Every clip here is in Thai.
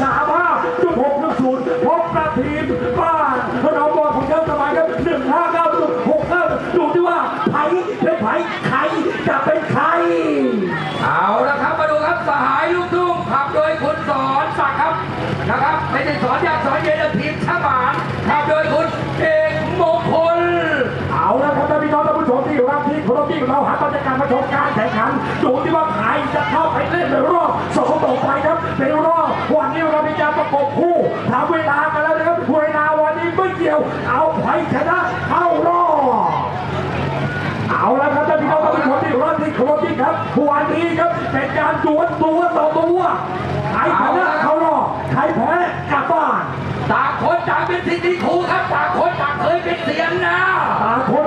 สามห้าจุดหกหนึ่งศูนย์พบประทีมบ้านะนองบอวของเจ้าสมัยครับหนึ่งห้าเก้าจุดหกเก้าดูที่ว่าไผ่เป็นไผ่ไข่จะเป็นไข่เอาละครับมาดูครับสหายลูกทุ่งขับโดยคุณสอนศักครับนะครับไม่ใช่สอนยากสอนเย็นทีมชาบานขับโดยคุณเอ วิ่เราหาบรรยาการมาชมการแข่งขันดูที่ว่าใครจะเข้าไปเล่นในรอบสองต่อไปครับในรอบวันนี้เรามีการประกบคู่ถามเวลากันแล้วนะครับเวลาวันนี้ไม่เกี่ยว เอาใครชนะเข้ารอบเอาแล้วครับท่านพี่น้องทุกคนที่รอบที่ครบที่ครับวันนี้ครับเป็นการดวลตัวต่อตัวใครชนะเข้ารอบใครแพ้กลับบ้านต่างคนต่างเป็นสิทธิครูครับต่างคนต่างเคยเป็นเสียงนะต่างคน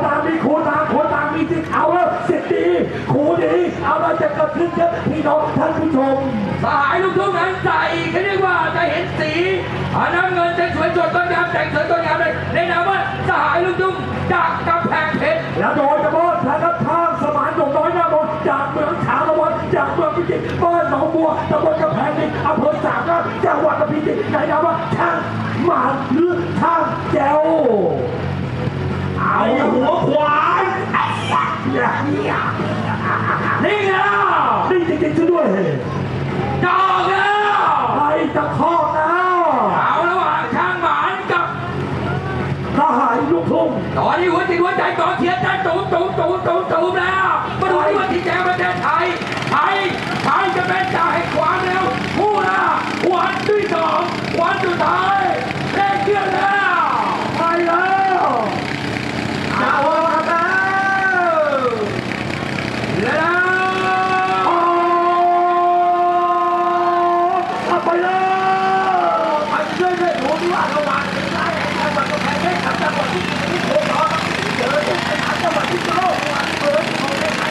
ราจะกระพริบครับพี่น้องท่านผู้ชม สหายลูกทุ่งนั้นใส่เขาเรียกว่าจะเห็นสีอันน้ำเงินจะสวยจดงดงามแต่งสวยสดงามเลยในนามว่าสหายลูกทุ่งจากกำแพงเพชรและโดยเฉพาะนะครัทางสมานหลวงน้อยหน้าบนจากเมืองฉางละวันจากเมืองพิจิตรบ้านหนองบัวตำบลกำแพงดินอำเภอสามงามจังหวัดพิจิตรในนามว่าช่างหมาหรือช่างแจวเอาหัวควายเนี่ย นิ่แล้วนี่จริงๆซะด้วยจะออกแล้วใครจะคอดแล้วเอาระหว่างช้างหมานกับทหารลูกทุ่งตอนนี้หัวจิหัวใจกอเชียร์จะตูมตูมตูมตูมตูมแล้วมาดูที่วันที่แจ้งประเทศไทย ว่าก็จังหวัดที่โคราชเจอปัญหาจังหวัดที่โลกเบอร์ที่เอาได้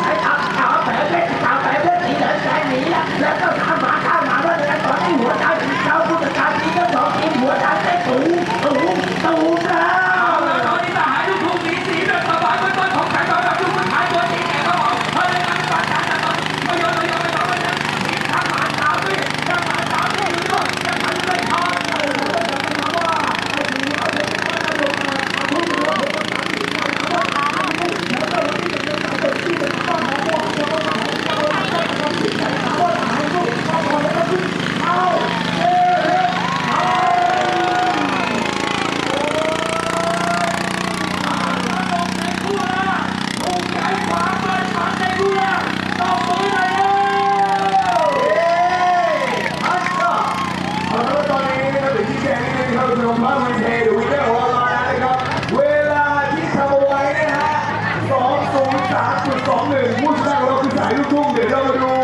สิ我是อ个หนึ่งพูด哟